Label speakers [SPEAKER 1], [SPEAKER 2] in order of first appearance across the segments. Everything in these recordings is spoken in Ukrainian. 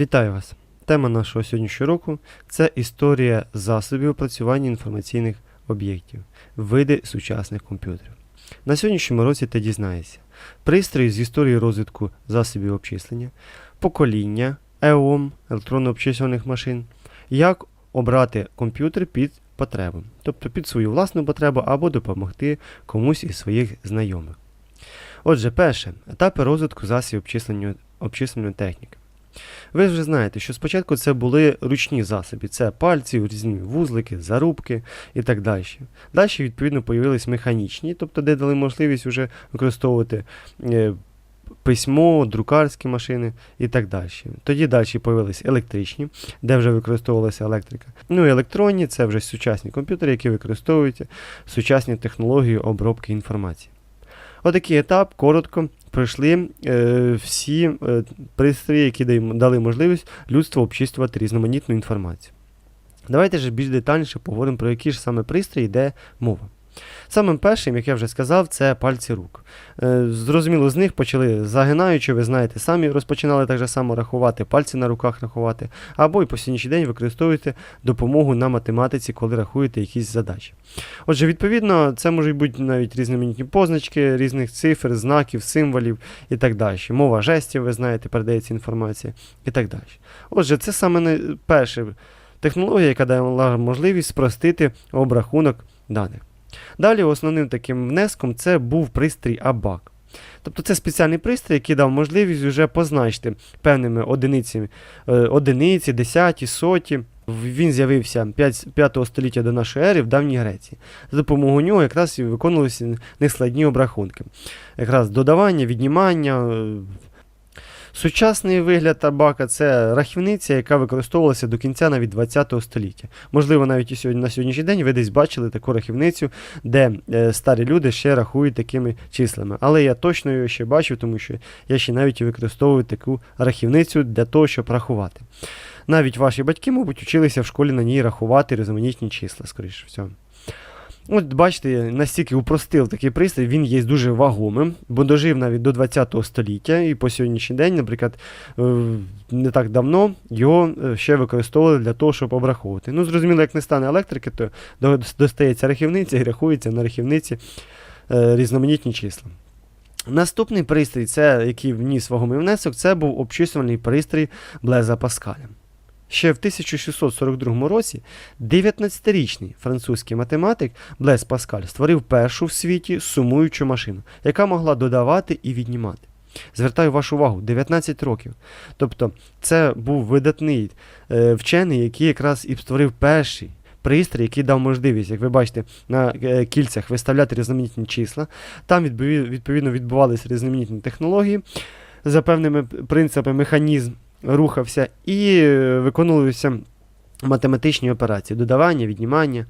[SPEAKER 1] Вітаю вас! Тема нашого сьогоднішнього року це історія засобів опрацювання інформаційних об'єктів, види сучасних комп'ютерів. На сьогоднішньому році ти дізнаєшся пристрої з історії розвитку засобів обчислення, покоління ЕОМ електронно-обчислюваних машин, як обрати комп'ютер під потребу, тобто під свою власну потребу або допомогти комусь із своїх знайомих. Отже, перше етапи розвитку засобів обчислення, обчислювальної техніки. Ви вже знаєте, що спочатку це були ручні засоби, це пальці, різні вузлики, зарубки і так далі. Далі, відповідно, появились механічні, тобто де дали можливість вже використовувати е, письмо, друкарські машини і так далі. Тоді далі появились електричні, де вже використовувалася електрика. Ну і електронні це вже сучасні комп'ютери, які використовують сучасні технології обробки інформації. Отакий етап коротко пройшли е, всі е, пристрої, які дали можливість людству обчислювати різноманітну інформацію. Давайте ж більш детальніше поговоримо про які ж саме пристрої йде мова. Самим першим, як я вже сказав, це пальці рук. Е, зрозуміло, з них почали загинаючи, ви знаєте, самі розпочинали так же само рахувати, пальці на руках рахувати, або і по сьогоднішній день використовуєте допомогу на математиці, коли рахуєте якісь задачі. Отже, відповідно, це можуть бути навіть різноманітні позначки, різних цифр, знаків, символів і так далі. Мова жестів, ви знаєте, передається інформація і так далі. Отже, це саме перша технологія, яка дала можливість спростити обрахунок даних. Далі основним таким внеском це був пристрій АБАК. Тобто це спеціальний пристрій, який дав можливість вже позначити певними одиницями е, одиниці, десяті, соті. Він з'явився 5, 5 століття до нашої ери в давній Греції. За допомогою нього якраз і виконувалися нескладні обрахунки. Якраз додавання, віднімання. Сучасний вигляд табака це рахівниця, яка використовувалася до кінця навіть 20 століття. Можливо, навіть і сьогодні на сьогоднішній день ви десь бачили таку рахівницю, де е, старі люди ще рахують такими числами. Але я точно її ще бачив, тому що я ще навіть використовую таку рахівницю для того, щоб рахувати. Навіть ваші батьки, мабуть, училися в школі на ній рахувати різноманітні числа, скоріше всього. От бачите, настільки упростив такий пристрій, він є дуже вагомим, бо дожив навіть до 20 століття, і по сьогоднішній день, наприклад, е, не так давно його е, ще використовували для того, щоб обраховувати. Ну, зрозуміло, як не стане електрики, то достається рахівниця і рахується на рахівниці е, різноманітні числа. Наступний пристрій, це, який вніс вагомий внесок, це був обчислювальний пристрій Блеза Паскаля. Ще в 1642 році 19-річний французький математик Блез Паскаль створив першу в світі сумуючу машину, яка могла додавати і віднімати. Звертаю вашу увагу, 19 років. Тобто, це був видатний е, вчений, який якраз і створив перший пристрій, який дав можливість, як ви бачите, на е, кільцях виставляти різноманітні числа. Там відповідно відбувалися різноманітні технології за певними принципами, механізм рухався і е, виконувалися математичні операції, додавання, віднімання.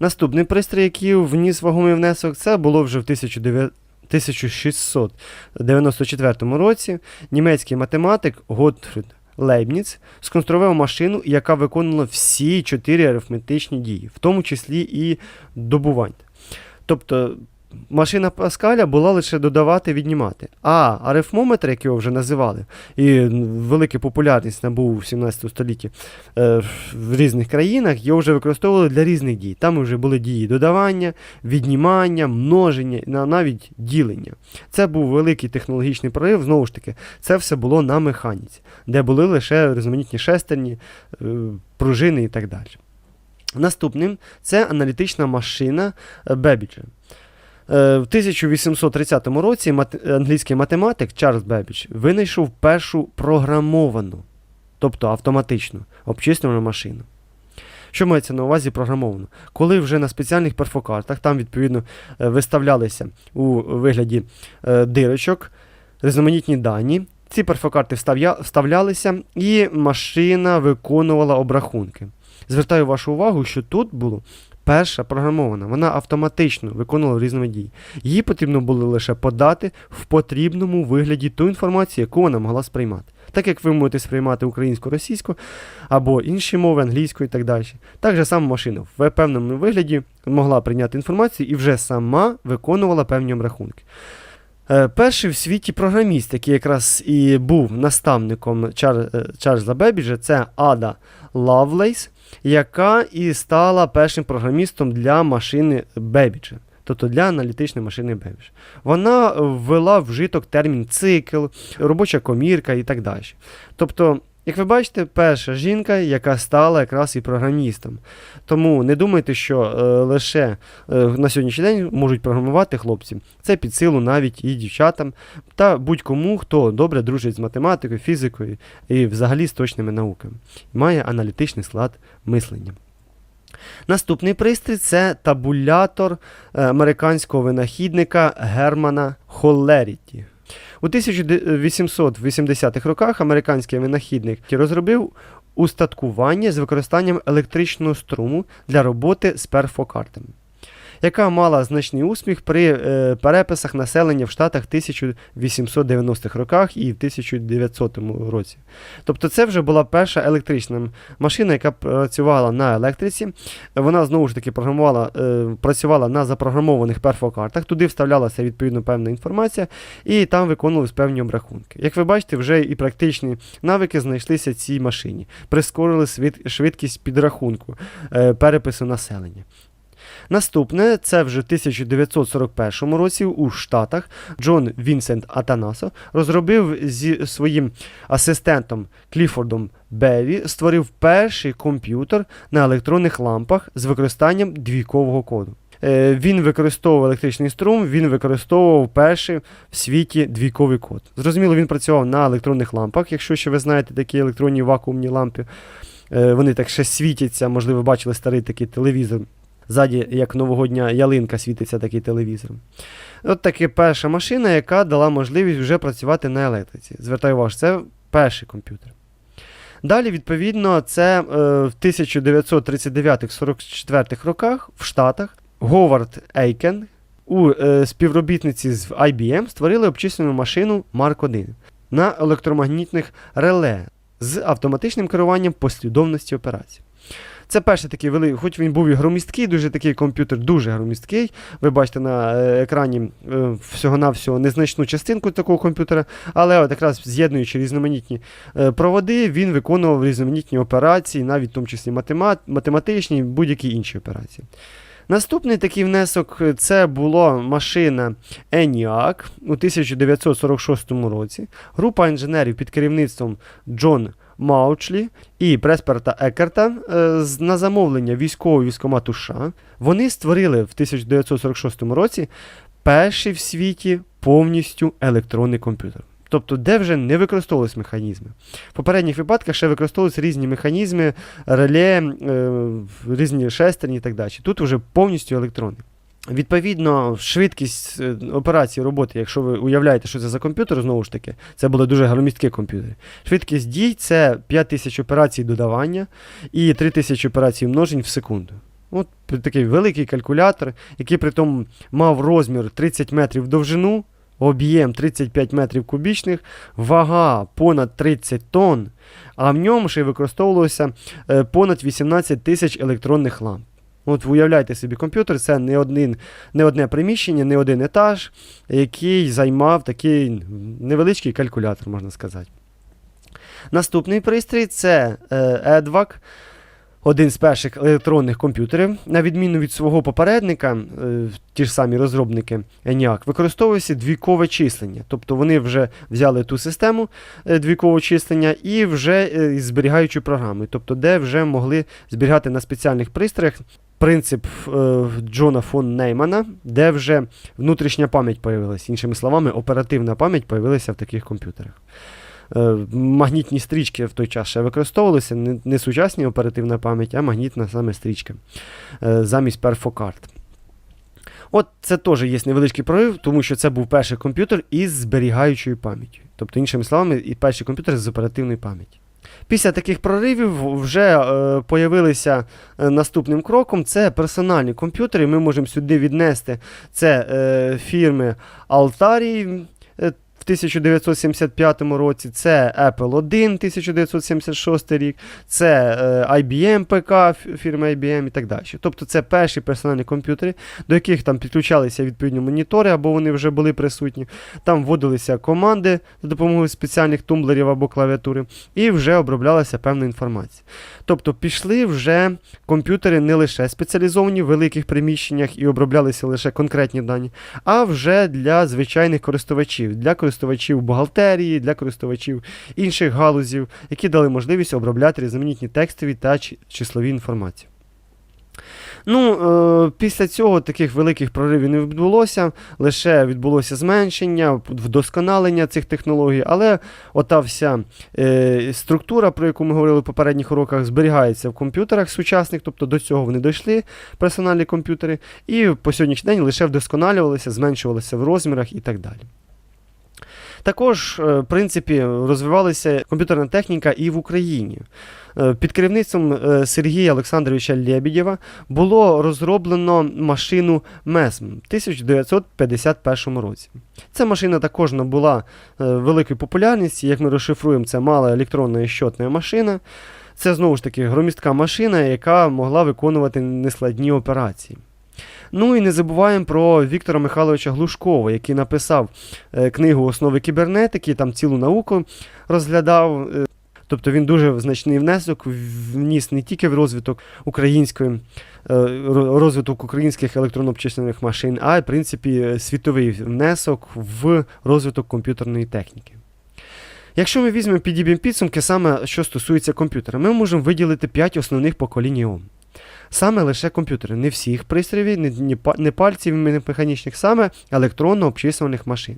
[SPEAKER 1] Наступний пристрій, який вніс вагомий внесок, це було вже в 1694 році. Німецький математик Готфрід Лейбніц сконструював машину, яка виконувала всі чотири арифметичні дії, в тому числі і добування. Тобто машина Паскаля була лише додавати, віднімати. А арифмометр, як його вже називали, і велика популярність набув у 17 столітті е, в різних країнах, його вже використовували для різних дій. Там вже були дії додавання, віднімання, множення, на- навіть ділення. Це був великий технологічний прорив. Знову ж таки, це все було на механіці, де були лише різноманітні шестерні, е, пружини і так далі. Наступним це аналітична машина е, Бебіджа. Е, В 1830 році англійський математик Чарльз Бебідж винайшов першу програмовану, тобто автоматичну обчислювальну машину. Що мається на увазі програмовано? Коли вже на спеціальних перфокартах, там відповідно е, виставлялися у вигляді е, дирочок різноманітні дані, ці перфокарти вставлялися, і машина виконувала обрахунки. Звертаю вашу увагу, що тут було перша програмована, вона автоматично виконувала різні дії. Їй потрібно було лише подати в потрібному вигляді ту інформацію, яку вона могла сприймати. Так як ви можете сприймати українську, російську або інші мови, англійську і так далі. Так же сама машина в певному вигляді могла прийняти інформацію і вже сама виконувала певні рахунки. Е, Перший в світі програміст, який якраз і був наставником е, Чарльза Бебіджа, це Ада Лавлейс, яка і стала першим програмістом для машини Бебіча. Тобто для аналітичної машини Бебіж. Вона ввела вжиток термін цикл, робоча комірка і так далі. Тобто, як ви бачите, перша жінка, яка стала якраз і програмістом. Тому не думайте, що е, лише е, на сьогоднішній день можуть програмувати хлопці. Це під силу навіть і дівчатам та будь-кому, хто добре дружить з математикою, фізикою і взагалі з точними науками. Має аналітичний склад мислення. Наступний пристрій це табулятор е, американського винахідника Германа Холлеріті. У 1880-х роках американський винахідник розробив устаткування з використанням електричного струму для роботи з перфокартами, яка мала значний успіх при е, переписах населення в Штатах 1890-х роках і в 1900 році. Тобто це вже була перша електрична машина, яка працювала на електриці. Вона знову ж таки програмувала, е, працювала на запрограмованих перфокартах, туди вставлялася відповідно певна інформація, і там виконувались певні обрахунки. Як ви бачите, вже і практичні навики знайшлися цій машині, прискорили швидкість підрахунку е, перепису населення. Наступне це вже в 1941 році у Штатах Джон Вінсент Атанасо розробив зі своїм асистентом Кліфордом Беві створив перший комп'ютер на електронних лампах з використанням двійкового коду. Е, Він використовував електричний струм, він використовував перший в світі двійковий код. Зрозуміло, він працював на електронних лампах, якщо ще ви знаєте такі електронні вакуумні лампи. Е, Вони так ще світяться, можливо, бачили старий такий телевізор. Ззаді, як новогодня ялинка, світиться такий телевізор. От таки перша машина, яка дала можливість вже працювати на електриці. Звертаю увагу, це перший комп'ютер. Далі, відповідно, це е, в 1939-44 роках в Штатах Говард Ейкен у е, співробітниці з IBM створили обчислену машину Марк 1 на електромагнітних реле з автоматичним керуванням послідовності операцій. Це перший такий великий, хоч він був і громісткий, дуже такий комп'ютер, дуже громісткий. Ви бачите на е, екрані е, всього-навсього незначну частинку такого комп'ютера, але от якраз з'єднуючи різноманітні е, проводи, він виконував різноманітні операції, навіть в тому числі математ, математичні, будь-які інші операції. Наступний такий внесок це була машина ENIAC у 1946 році. Група інженерів під керівництвом Джон Маучлі і Пресперта Екерта е, на замовлення військового військомату США вони створили в 1946 році перший в світі повністю електронний комп'ютер. Тобто, де вже не використовувалися механізми. В попередніх випадках ще використовувалися різні механізми, реле, е, різні шестерні і так далі. Тут вже повністю електронний. Відповідно, швидкість е, операції роботи, якщо ви уявляєте, що це за комп'ютер, знову ж таки, це були дуже громісткі комп'ютери. Швидкість дій це 5000 операцій додавання і 3000 операцій множень в секунду. От такий великий калькулятор, який при тому мав розмір 30 метрів довжину, об'єм 35 метрів кубічних, вага понад 30 тонн, а в ньому ще використовувалося е, понад 18 тисяч електронних ламп. От ви уявляєте собі, комп'ютер це не, один, не одне приміщення, не один етаж, який займав такий невеличкий калькулятор, можна сказати. Наступний пристрій це е, EDVAC, один з перших електронних комп'ютерів. На відміну від свого попередника, е, ті ж самі розробники ENIAC, використовується двійкове числення. Тобто вони вже взяли ту систему е, двійкового числення і вже із зберігаючою програмою, тобто де вже могли зберігати на спеціальних пристроях принцип е, Джона фон Неймана, де вже внутрішня пам'ять появилася. Іншими словами, оперативна пам'ять появилася в таких комп'ютерах. Е, магнітні стрічки в той час ще використовувалися, не, не сучасні оперативна пам'ять, а магнітна саме стрічка е, замість перфокарт. От це теж є невеличкий прорив, тому що це був перший комп'ютер із зберігаючою пам'яттю. Тобто, іншими словами, і перший комп'ютер з оперативною пам'яттю. Після таких проривів вже е, появилися е, наступним кроком. Це персональні комп'ютери. Ми можемо сюди віднести це е, фірми Altari. Е, в 1975 році, це Apple 1 1976 рік, це е, IBM ПК фі- фірми IBM і так далі. Тобто це перші персональні комп'ютери, до яких там підключалися відповідні монітори, або вони вже були присутні. Там вводилися команди за допомогою спеціальних тумблерів або клавіатури, і вже оброблялася певна інформація. Тобто пішли вже комп'ютери не лише спеціалізовані в великих приміщеннях і оброблялися лише конкретні дані, а вже для звичайних користувачів, для користувачів бухгалтерії, для користувачів інших галузів, які дали можливість обробляти різноманітні текстові та числові інформації. Ну, е, після цього таких великих проривів не відбулося, лише відбулося зменшення, вдосконалення цих технологій, але ота вся е, структура, про яку ми говорили в попередніх уроках, зберігається в комп'ютерах сучасних, тобто до цього вони дійшли, персональні комп'ютери, і по сьогоднішній день лише вдосконалювалися, зменшувалися в розмірах і так далі. Також, е, в принципі, розвивалася комп'ютерна техніка і в Україні. Е, Під керівництвом е, Сергія Олександровича Лєбідєва було розроблено машину МЕСМ в 1951 році. Ця машина також набула великої популярності. Як ми розшифруємо, це мала електронна щотна машина. Це знову ж таки громістка машина, яка могла виконувати нескладні операції. Ну і не забуваємо про Віктора Михайловича Глушкова, який написав е, книгу Основи кібернетики, там цілу науку розглядав. е, Тобто він дуже значний внесок вніс не тільки в розвиток української е, розвиток українських електронно-обчислених машин, а й, в принципі, світовий внесок в розвиток комп'ютерної техніки. Якщо ми візьмемо підіб'ємо підсумки, саме що стосується комп'ютера, ми можемо виділити 5 основних поколінь ООМ. Саме лише комп'ютери, не всіх пристроїв, не, не, па- не пальців, механічних, саме електронно обчислюваних машин.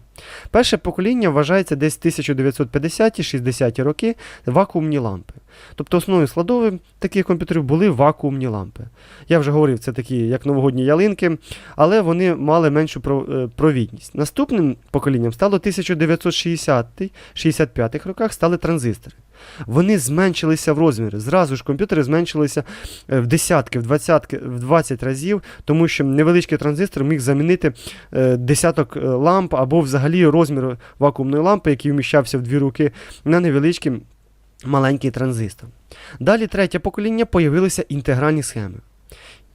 [SPEAKER 1] Перше покоління вважається десь 1950-60-ті роки вакуумні лампи. Тобто основною складовою таких комп'ютерів були вакуумні лампи. Я вже говорив, це такі як новогодні ялинки, але вони мали меншу е, провідність. Наступним поколінням стало 1960-65 роках стали транзистори. Вони зменшилися в розмірі. Зразу ж комп'ютери зменшилися е, в десятки, в двадцятки, в 20 разів, тому що невеличкий транзистор міг замінити е, десяток е, ламп або взагалі розмір вакуумної лампи, який вміщався в дві руки, на невеличкий маленький транзистор. Далі третє покоління появилися інтегральні схеми.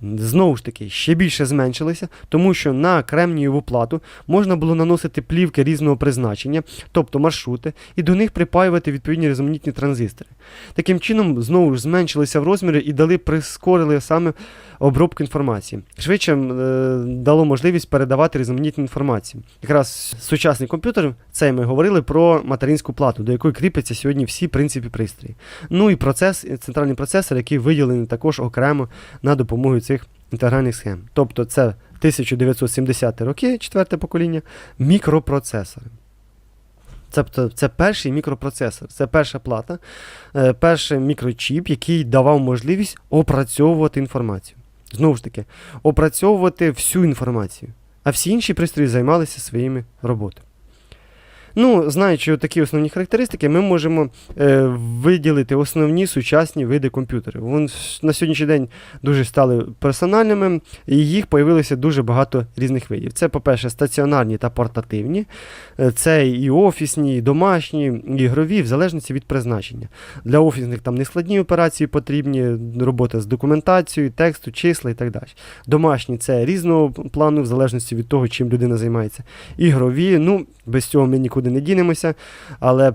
[SPEAKER 1] Знову ж таки, ще більше зменшилися, тому що на кремнієву плату можна було наносити плівки різного призначення, тобто маршрути, і до них припаювати відповідні різноманітні транзистори. Таким чином, знову ж зменшилися в розмірі і дали прискорили саме обробку інформації. Швидше е, дало можливість передавати різноманітну інформацію. Якраз сучасний комп'ютер, це ми говорили про материнську плату, до якої кріпляться сьогодні всі принципи пристрої. Ну і процес, центральний процесор, який виділений також окремо на допомогу цих інтегральних схем. Тобто це 1970 роки, четверте покоління, мікропроцесори. Тобто це перший мікропроцесор, це перша плата, е, перший мікрочіп, який давав можливість опрацьовувати інформацію. Знову ж таки, опрацьовувати всю інформацію. А всі інші пристрої займалися своїми роботами. Ну, знаючи такі основні характеристики, ми можемо е, виділити основні сучасні види комп'ютерів. Вони на сьогоднішній день дуже стали персональними, і їх появилося дуже багато різних видів. Це, по-перше, стаціонарні та портативні, Е, це і офісні, і домашні, і ігрові, в залежності від призначення. Для офісних там нескладні операції потрібні, робота з документацією, тексту, числа і так далі. Домашні це різного плану, в залежності від того, чим людина займається. Ігрові, ну, без цього ми нікуди не дінемося, але е,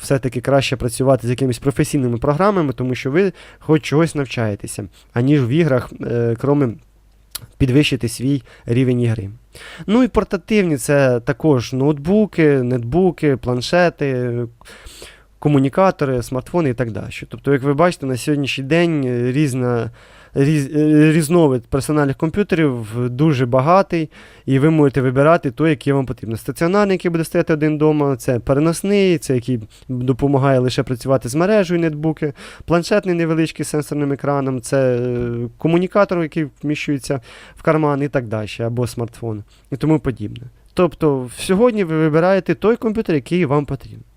[SPEAKER 1] все-таки краще працювати з якимись професійними програмами, тому що ви хоч чогось навчаєтеся, аніж в іграх, е, кроме підвищити свій рівень ігри. Ну і портативні це також ноутбуки, нетбуки, планшети, комунікатори, смартфони і так далі. Тобто, як ви бачите, на сьогоднішній день е, різна, різ, різновид персональних комп'ютерів дуже багатий, і ви можете вибирати той, який вам потрібно. Стаціонарний, який буде стояти один вдома, це переносний, це який допомагає лише працювати з мережею нетбуки, планшетний невеличкий з сенсорним екраном, це е, комунікатор, який вміщується в карман і так далі, або смартфон і тому подібне. Тобто сьогодні ви вибираєте той комп'ютер, який вам потрібен.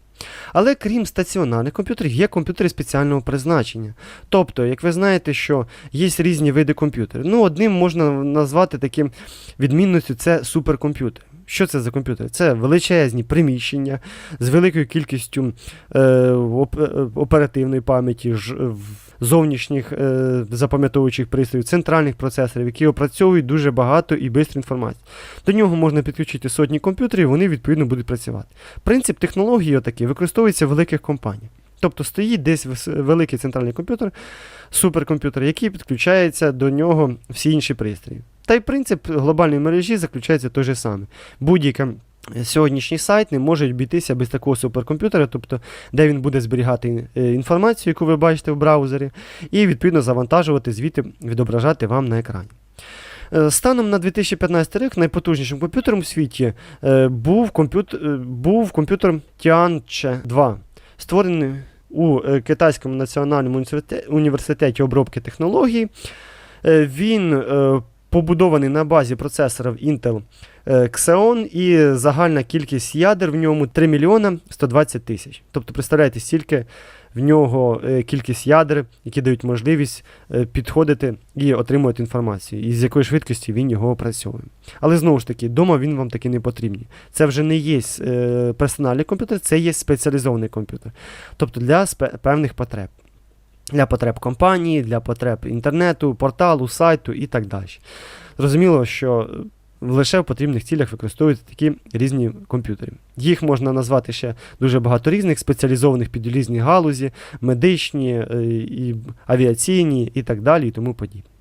[SPEAKER 1] Але крім стаціонарних комп'ютерів, є комп'ютери спеціального призначення. Тобто, як ви знаєте, що є різні види комп'ютерів. Ну, одним можна назвати таким відмінністю це суперкомп'ютер. Що це за комп'ютери? Це величезні приміщення з великою кількістю е, е, оперативної пам'яті, зовнішніх е, запам'ятовуючих пристроїв, центральних процесорів, які опрацьовують дуже багато і швидко інформацію. До нього можна підключити сотні комп'ютерів, вони відповідно будуть працювати. Принцип технології отакий використовується в великих компаніях. Тобто стоїть десь великий центральний комп'ютер, суперкомп'ютер, який підключається до нього всі інші пристрої. Та й принцип глобальної мережі заключається той же самий. Будь-яка Сьогоднішній сайт не може обійтися без такого суперкомп'ютера, тобто де він буде зберігати е, інформацію, яку ви бачите в браузері, і відповідно завантажувати, звідти відображати вам на екрані. Е, Станом на 2015 рік найпотужнішим комп'ютером у світі е, був, комп'ютер, був комп'ютер Tianche 2, створений у Китайському національному університеті, обробки технологій. Він побудований на базі процесорів Intel е, Xeon і загальна кількість ядер в ньому 3 мільйона 120 тисяч. Тобто, представляєте, стільки в нього е, кількість ядер, які дають можливість е, підходити і отримувати інформацію, і з якою швидкістю він його опрацьовує. Але знову ж таки, вдома він вам таки не потрібний. Це вже не є персональний комп'ютер, це є спеціалізований комп'ютер. Тобто для певних потреб. Для потреб компанії, для потреб інтернету, порталу, сайту і так далі. Зрозуміло, що е, лише в потрібних цілях використовуються такі різні комп'ютери. Їх можна назвати ще дуже багато різних, спеціалізованих під різні галузі, медичні, е, і авіаційні і так далі, і тому подібне.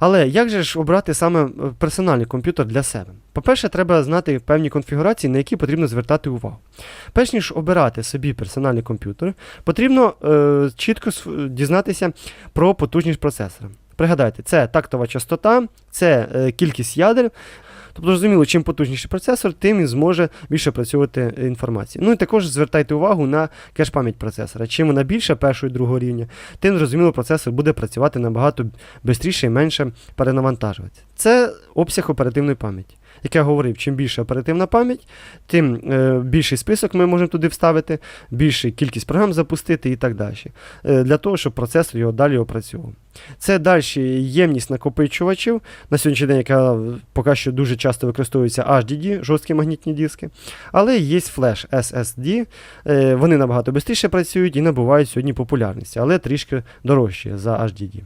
[SPEAKER 1] Але як же ж обрати саме е, персональний комп'ютер для себе? По-перше, треба знати певні конфігурації, на які потрібно звертати увагу. Перш ніж обирати собі персональний комп'ютер, потрібно е, чітко сф- дізнатися про потужність процесора. Пригадайте, це тактова частота, це е, кількість ядер. Тобто, зрозуміло, чим потужніший процесор, тим він зможе більше працювати е, інформації. Ну і також звертайте увагу на кеш-пам'ять процесора. Чим вона більша першого і другого рівня, тим зрозуміло, процесор буде працювати набагато швидше і менше перенавантажуватися. Це обсяг оперативної пам'яті. Як я говорив, чим більша оперативна пам'ять, тим е, більший список ми можемо туди вставити, більшу кількість програм запустити і так далі. Е, для того, щоб процесор його далі опрацьовував. Це далі ємність накопичувачів, на сьогоднішній день, яка поки що дуже часто використовується HDD, жорсткі магнітні диски. Але є флеш SSD, е, вони набагато швидше працюють і набувають сьогодні популярності, але трішки дорожчі за HDD.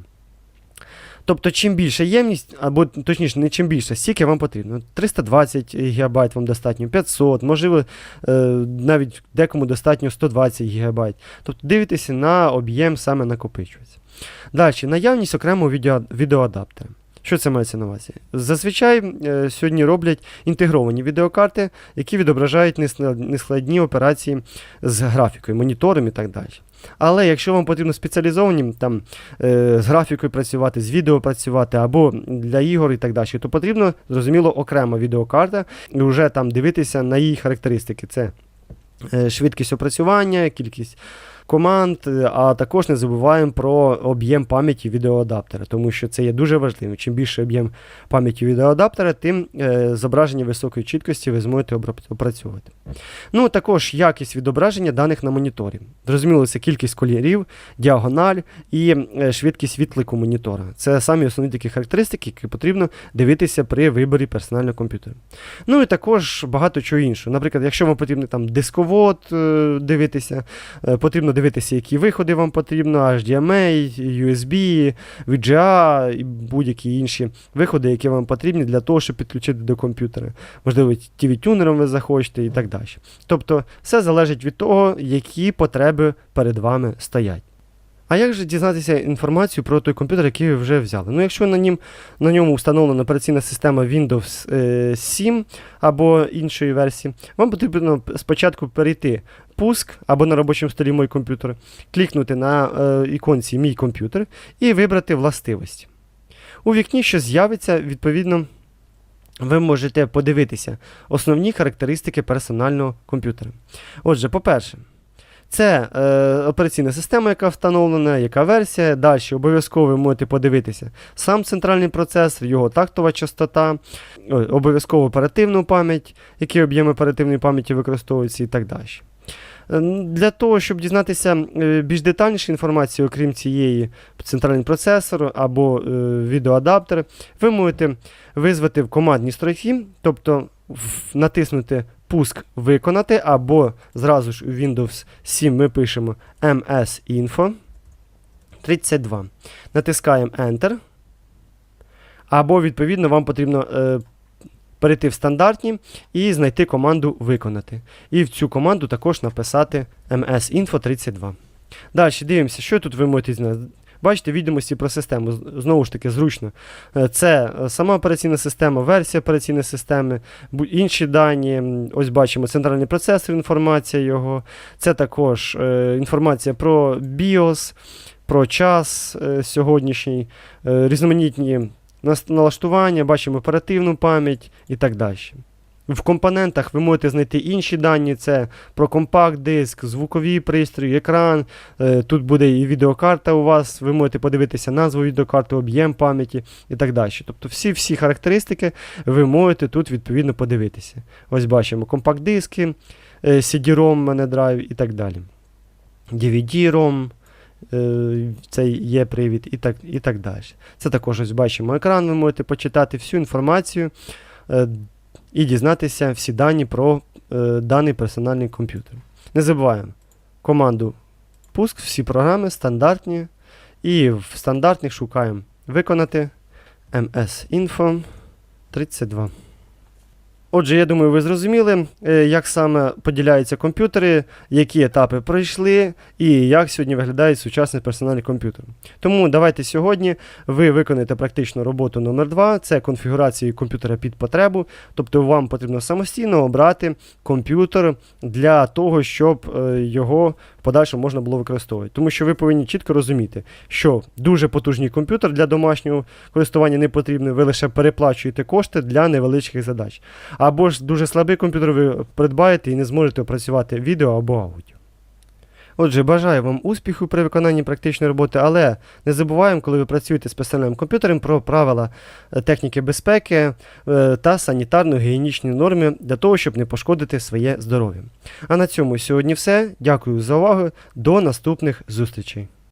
[SPEAKER 1] Тобто, чим більша ємність, або точніше, не чим більше, стільки вам потрібно. 320 ГБ вам достатньо, 500, можливо, е, навіть декому достатньо 120 ГБ. Тобто дивитеся на об'єм саме накопичується. Далі, наявність окремого відеоадаптера. Що це мається на увазі? Зазвичай е, сьогодні роблять інтегровані відеокарти, які відображають нескладні операції з графікою, монітором і так далі. Але якщо вам потрібно спеціалізовані там, е, з графікою працювати, з відео працювати або для ігор і так далі, то потрібно, зрозуміло, окрема відеокарта і вже там дивитися на її характеристики. Це е, швидкість опрацювання, кількість команд, е, а також не забуваємо про об'єм пам'яті відеоадаптера, тому що це є дуже важливим. Чим більше об'єм пам'яті відеоадаптера, тим е, зображення високої чіткості ви зможете опрацьовувати. Ну, також якість відображення даних на моніторі. Зрозуміло, це кількість кольорів, діагональ і е, швидкість відклику монітора. Це самі основні такі характеристики, які потрібно дивитися при виборі персонального комп'ютера. Ну і також багато чого іншого. Наприклад, якщо вам потрібно там дисковод дивитися, потрібно дивитися, які виходи вам потрібно, HDMI, USB, VGA і будь-які інші виходи, які вам потрібні для того, щоб підключити до комп'ютера. Можливо, TV-тюнером ви захочете і так далі. Тобто, все залежить від того, які потреби перед вами стоять. А як же дізнатися інформацію про той комп'ютер, який ви вже взяли? Ну, якщо на, нім, на ньому встановлена операційна система Windows е, 7 або іншої версії, вам потрібно спочатку перейти пуск або на робочому столі мій комп'ютер, клікнути на е, іконці Мій комп'ютер і вибрати властивості. У вікні, що з'явиться, відповідно, ви можете подивитися основні характеристики персонального комп'ютера. Отже, по-перше, це е, операційна система, яка встановлена, яка версія. Далі обов'язково ви можете подивитися сам центральний процесор, його тактова частота, обов'язково оперативну пам'ять, які об'єми оперативної пам'яті використовуються і так далі. Для того, щоб дізнатися е, більш детальніше інформацію, окрім цієї центральний процесор або е, відеоадаптер, ви можете визвати в командній строфі, тобто натиснути Пуск виконати, або зразу ж у Windows 7 ми пишемо MS Info 32. Натискаємо Enter. Або, відповідно, вам потрібно е, перейти в стандартні і знайти команду Виконати. І в цю команду також написати MS Info 32. Далі дивимося, що тут ви можете знати. Бачите, відомості про систему. Знову ж таки, зручно. Е, Це е, сама операційна система, версія операційної системи, інші дані. Ось бачимо центральний процесор, інформація його. Це також е, інформація про BIOS, про час сьогоднішній, різноманітні налаштування, бачимо оперативну пам'ять і так далі. В компонентах ви можете знайти інші дані: це про компакт-диск, звукові пристрої, екран. Е, Тут буде і відеокарта у вас, ви можете подивитися назву відеокарти, об'єм пам'яті і так далі. Тобто всі всі характеристики ви можете тут відповідно подивитися. Ось бачимо компакт-диски, е, CD-ROM, мене драйв і так далі. DVD-ROM, це є привід і так, і так далі. Це також ось бачимо екран, ви можете почитати всю інформацію е, і дізнатися всі дані про е, даний персональний комп'ютер. Не забуваємо команду пуск, всі програми стандартні. І в стандартних шукаємо виконати MS Info 32. Отже, я думаю, ви зрозуміли, е, як саме поділяються комп'ютери, які етапи пройшли, і як сьогодні виглядає сучасний персональний комп'ютер. Тому давайте сьогодні ви виконаєте практичну роботу номер 2 це конфігурація комп'ютера під потребу. Тобто вам потрібно самостійно обрати комп'ютер для того, щоб е, його подальшому можна було використовувати. Тому що ви повинні чітко розуміти, що дуже потужний комп'ютер для домашнього користування не потрібний, ви лише переплачуєте кошти для невеличких задач. Або ж дуже слабий комп'ютер ви придбаєте і не зможете опрацювати відео або аудіо. Отже, бажаю вам успіху при виконанні практичної роботи, але не забуваємо, коли ви працюєте з персональним комп'ютером, про правила е, техніки безпеки е, та санітарно-гігієнічні норми для того, щоб не пошкодити своє здоров'я. А на цьому сьогодні все. Дякую за увагу. До наступних зустрічей.